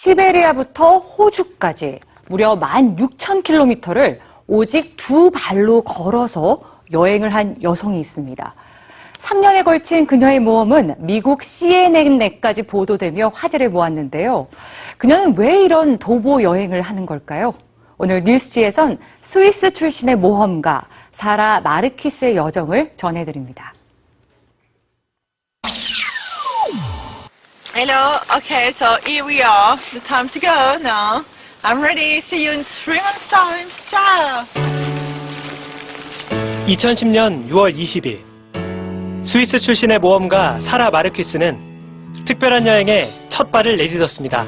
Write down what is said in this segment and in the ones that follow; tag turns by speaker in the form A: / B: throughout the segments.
A: 시베리아부터 호주까지 무려 16,000km를 오직 두 발로 걸어서 여행을 한 여성이 있습니다. 3년에 걸친 그녀의 모험은 미국 CNN에까지 보도되며 화제를 모았는데요. 그녀는 왜 이런 도보 여행을 하는 걸까요? 오늘 뉴스지에선 스위스 출신의 모험가 사라 마르키스의 여정을 전해드립니다.
B: Hello. Okay, so here we are. The time to go now. I'm ready. See you in three months' time. Ciao.
C: 2010년 6월 20일 스위스 출신의 모험가 사라 마르퀴스는 특별한 여행에 첫 발을 내딛었습니다.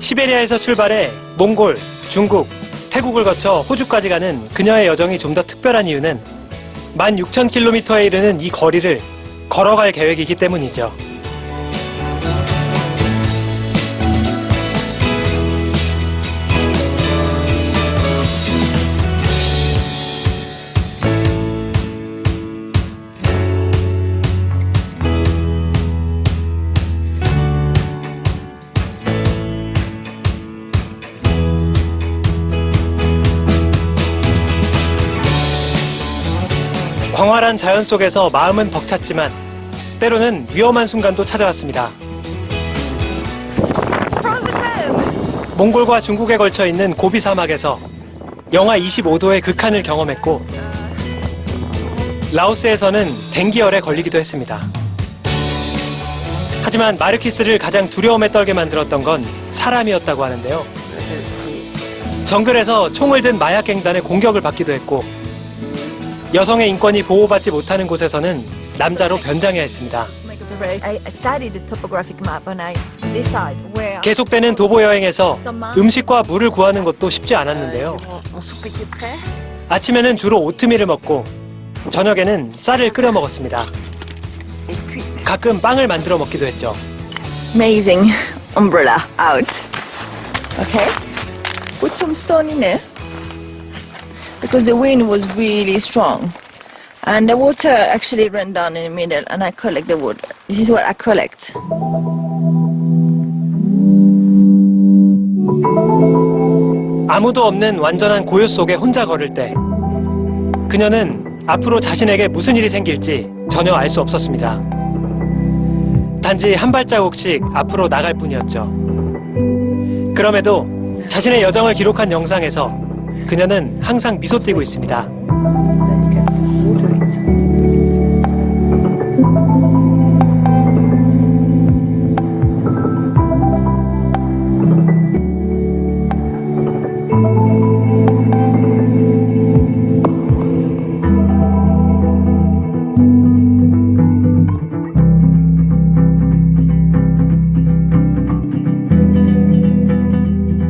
C: 시베리아에서 출발해 몽골, 중국, 태국을 거쳐 호주까지 가는 그녀의 여정이 좀 더 특별한 이유는 16,000km에 이르는 이 거리를 걸어갈 계획이기 때문이죠. 광활한 자연 속에서 마음은 벅찼지만 때로는 위험한 순간도 찾아왔습니다. 몽골과 중국에 걸쳐 있는 고비 사막에서 영하 25도의 극한을 경험했고 라오스에서는 댕기열에 걸리기도 했습니다. 하지만 마르키스를 가장 두려움에 떨게 만들었던 건 사람이었다고 하는데요. 정글에서 총을 든 마약갱단의 공격을 받기도 했고 여성의 인권이 보호받지 못하는 곳에서는 남자로 변장해야 했습니다.
D: I I studied the topographic map and I decide where.
C: 계속되는 도보 여행에서 음식과 물을 구하는 것도 쉽지 않았는데요. 아침에는 주로 오트밀을 먹고 저녁에는 쌀을 끓여 먹었습니다. 가끔 빵을 만들어 먹기도 했죠.
E: Amazing umbrella out. Okay. Put some stone in it because the wind was really strong. And the water actually ran down in the middle and I collect the water. This is what I collect.
C: 아무도 없는 완전한 고요 속에 혼자 걸을 때 그녀는 앞으로 자신에게 무슨 일이 생길지 전혀 알 수 없었습니다. 단지 한 발자국씩 앞으로 나갈 뿐이었죠. 그럼에도 자신의 여정을 기록한 영상에서 그녀는 항상 미소 띠고 있습니다.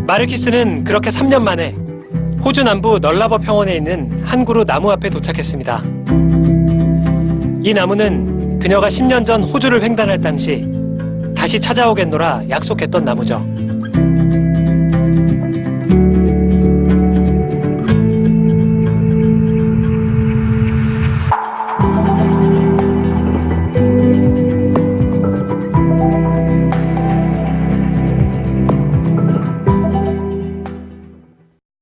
C: 마르키스는 그렇게 3년 만에 호주 남부 널라버 평원에 있는 한 그루 나무 앞에 도착했습니다. 이 나무는 그녀가 10년 전 호주를 횡단할 당시 다시 찾아오겠노라 약속했던 나무죠.